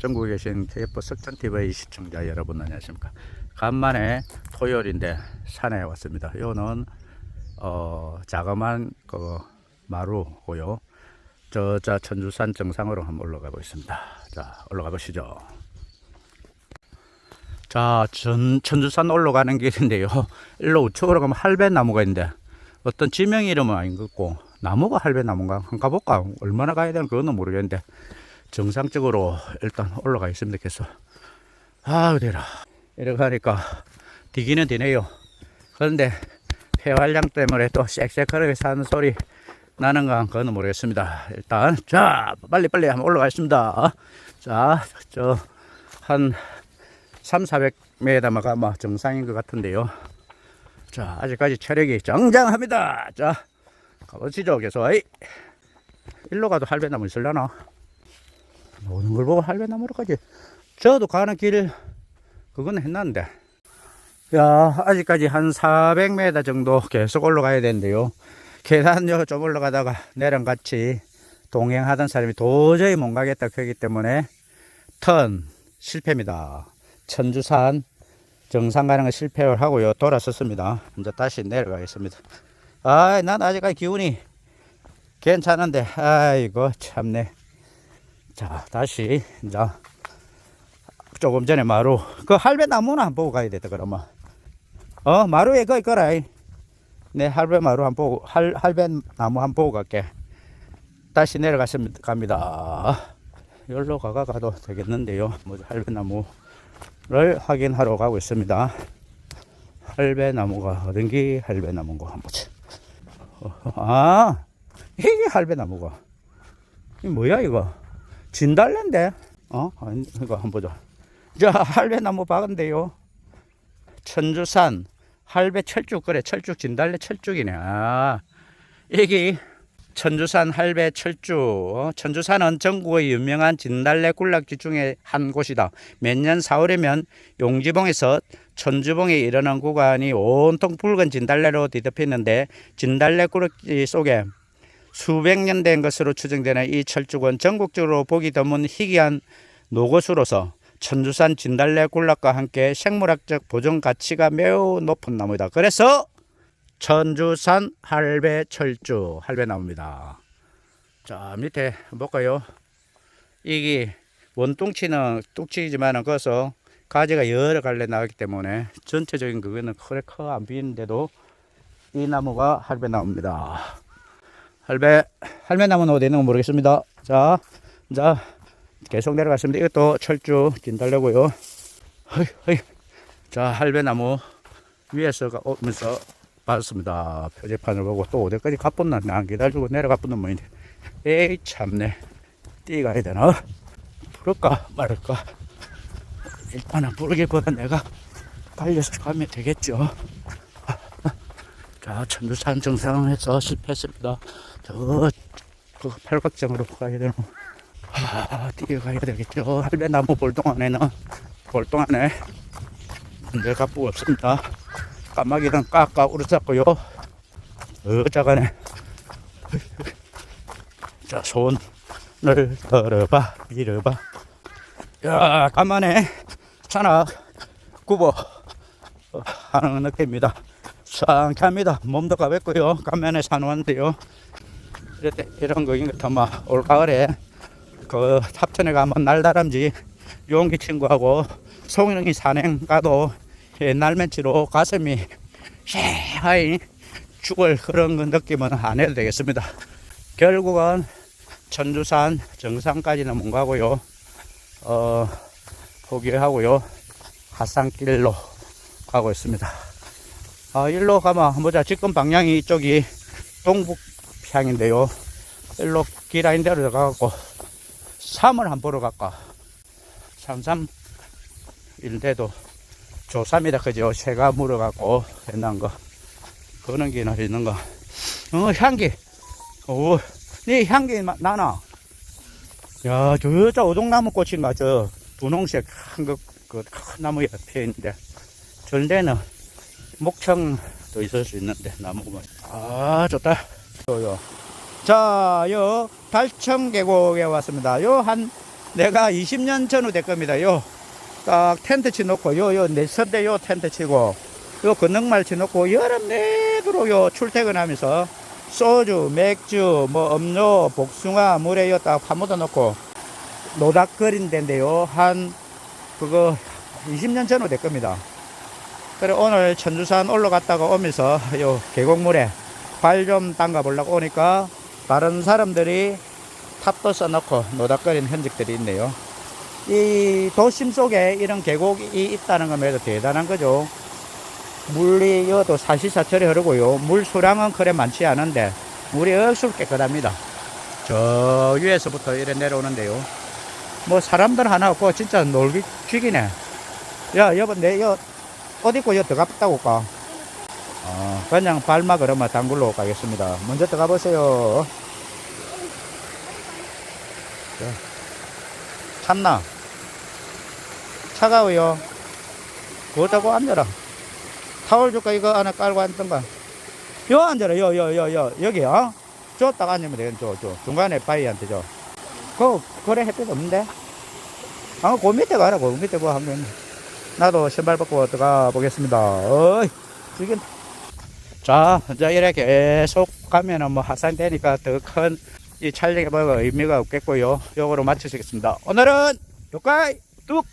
전국에 계신 KF 석천TV 시청자 여러분 안녕하십니까? 간만에 토요일인데 산에 왔습니다. 요는 어 자그만 그 마루고요. 저자 천주산 정상으로 한번 올라가고 있습니다. 자 올라가 보시죠. 자 전, 천주산 올라가는 길인데요. 일로 우측으로 가면 할배나무가 있는데 어떤 지명 이름은 아닌 것 같고 나무가 할배나무인가 한번 가볼까? 얼마나 가야 되는 그거는 모르겠는데 정상적으로 일단 올라가 있습니다. 그래서 아 어디라 이렇게 하니까 디기는 디네요. 그런데 폐활량 때문에 또 쌕쌕하게 사는 소리 나는 건 그거는 모르겠습니다. 일단 자 빨리 빨리 한번 올라가겠습니다. 자 저 한 3, 400m만 가면 정상인 것 같은데요. 자 아직까지 체력이 정장합니다. 자 가보시죠. 계속 일로 가도 할배나무 있을려나? 오는 걸 보고 할배나무로 가지. 저도 가는 길, 그건 했는데. 야, 아직까지 한 400m 정도 계속 올라가야 되는데요. 계단요, 좀 올라가다가 내랑 같이 동행하던 사람이 도저히 못 가겠다 그기 때문에 턴 실패입니다. 천주산 정상 가는 거 실패를 하고요. 돌아섰습니다. 이제 다시 내려가겠습니다. 아, 난 아직까지 기운이 괜찮은데, 아이고, 참네. 자, 다시, 이제, 조금 전에 마루, 그 할배 나무는 안 보고 가야 되다, 그러면. 어, 마루에 거기 거라. 이. 네, 할배 마루 한 보고, 할, 할배 나무 한 보고 갈게. 다시 내려가십니다, 갑니다. 여기로 가가 가도 되겠는데요. 뭐, 할배 나무를 확인하러 가고 있습니다. 할배 나무가 어딘기 할배 나무인가 한번 보자. 어, 아, 이게 할배 나무가. 이 뭐야, 이거? 진달래인데? 어? 아니, 이거 한번 보자. 자, 할배나무 박은데요. 천주산, 할배 철쭉, 그래, 철쭉, 진달래 철쭉이네. 아, 이게 천주산 할배 철쭉. 어, 천주산은 전국의 유명한 진달래 굴락지 중에 한 곳이다. 매년 4월이면 용지봉에서 천주봉에 이르는 구간이 온통 붉은 진달래로 뒤덮이는데 진달래 굴락지 속에 수백 년 된 것으로 추정되는 이 철쭉은 전국적으로 보기 드문 희귀한 노고수로서 천주산 진달래 굴락과 함께 생물학적 보존 가치가 매우 높은 나무이다. 그래서 천주산 할배 철쭉 할배 나무입니다. 자 밑에 볼까요? 이게 원뚱치는 뚱치지만은 거서 가지가 여러 갈래 나기 때문에 전체적인 그거는 그래 커안 비는데도 이 나무가 할배 나무입니다. 할배 할매 나무는 어디 있는 건 모르겠습니다. 자, 자 계속 내려갔습니다. 이것도 철쭉 진달래고요. 자 할배 나무 위에서 가- 오면서 봤습니다. 표지판을 보고 또 어디까지 가뿐나 안 기다리고 내려가뿐는 뭐인데 에이 참네 뛰가야 되나 부를까 말을까 일단은 부르기보다 내가 달려서 가면 되겠죠. 자, 천주산 정상에서 실패했습니다. 저, 그 팔각정으로 가야 되는, 아, 뛰어가야 되겠죠. 할배나무 볼동 안에는, 볼동 안에 문제 갖고 없습니다. 까마귀는 깍깍 울었었고요. 어자간에, 자, 손을 들어봐, 밀어봐. 야, 간만에 산악 구보 하는 느낌입니다. 상쾌합니다. 몸도 가볍고요. 가면에 산원데요. 때 이런 거인 것 같으면 올 가을에 그 탑천에 가면 날다람쥐 용기 친구하고 송영이 산행 가도 옛날 멘치로 가슴이 쉐하이 죽을 그런 거 느낌은 안 해도 되겠습니다. 결국은 천주산 정상까지는 못 가고요. 어, 포기하고요. 하산길로 가고 있습니다. 아, 일로 가면 보자. 지금 방향이 이쪽이 동북 향인데요. 일로 길아인 대로 들어가고 삼을 한번 보러 갈까. 삼삼 일대도 조삼이다 그죠. 새가 물어갖고 옛날 거. 그는 기는 있는 거. 어, 향기. 오, 네 향기 마- 나나. 야, 저 저 오동나무 꽃인가, 저 분홍색 큰 거, 그큰 나무 옆에 있는데. 절대는 목청도 있을 수 있는데 나무가 아 좋다 요요 자, 요 달청 계곡에 왔습니다. 요 한 내가 20년 전후 될 겁니다. 요, 딱 텐트 치 놓고, 요, 요, 요 텐트 치고, 요 건너말 치 놓고, 여름 내도록 요 출퇴근하면서, 소주, 맥주, 뭐, 음료, 복숭아, 물에 요딱 파묻어 놓고, 노닥거린 데인데요. 한, 그거, 20년 전후 될 겁니다. 그래, 오늘 천주산 올라갔다가 오면서, 요 계곡물에 발좀 담가 보려고 오니까, 다른 사람들이 탑도 써놓고 노닥거리는 흔적들이 있네요. 이 도심 속에 이런 계곡이 있다는 것만 해도 대단한 거죠. 물이 여도 사시사철에 흐르고요. 물 수량은 그래 많지 않은데 물이 억수로 깨끗합니다. 저 위에서부터 이래 내려오는데요. 뭐 사람들 하나 없고 진짜 놀기 죽이네. 야 여보 내여옷 입고 여 들어갔다 올까? 어, 그냥 발막 그러면 당굴로 가겠습니다. 먼저 들어가 보세요. 찼나? 차가워요. 그렇다고 앉아라. 타월 줄까 이거 안에 깔고 앉던가. 요 앉아라. 요. 여기, 어? 저딱 앉으면 되겠네. 저, 저. 중간에 바위한테 저. 그, 그래 햇빛 없는데? 아, 그 밑에 가라. 그 밑에 뭐 하면. 나도 신발 벗고 들어가 보겠습니다. 어이, 이게. 자, 이제 이렇게 계속 가면은 뭐 하산 되니까 더 큰 이 촬영에 뭐 의미가 없겠고요. 요거로 마치겠습니다. 오늘은 여기까지 뚝!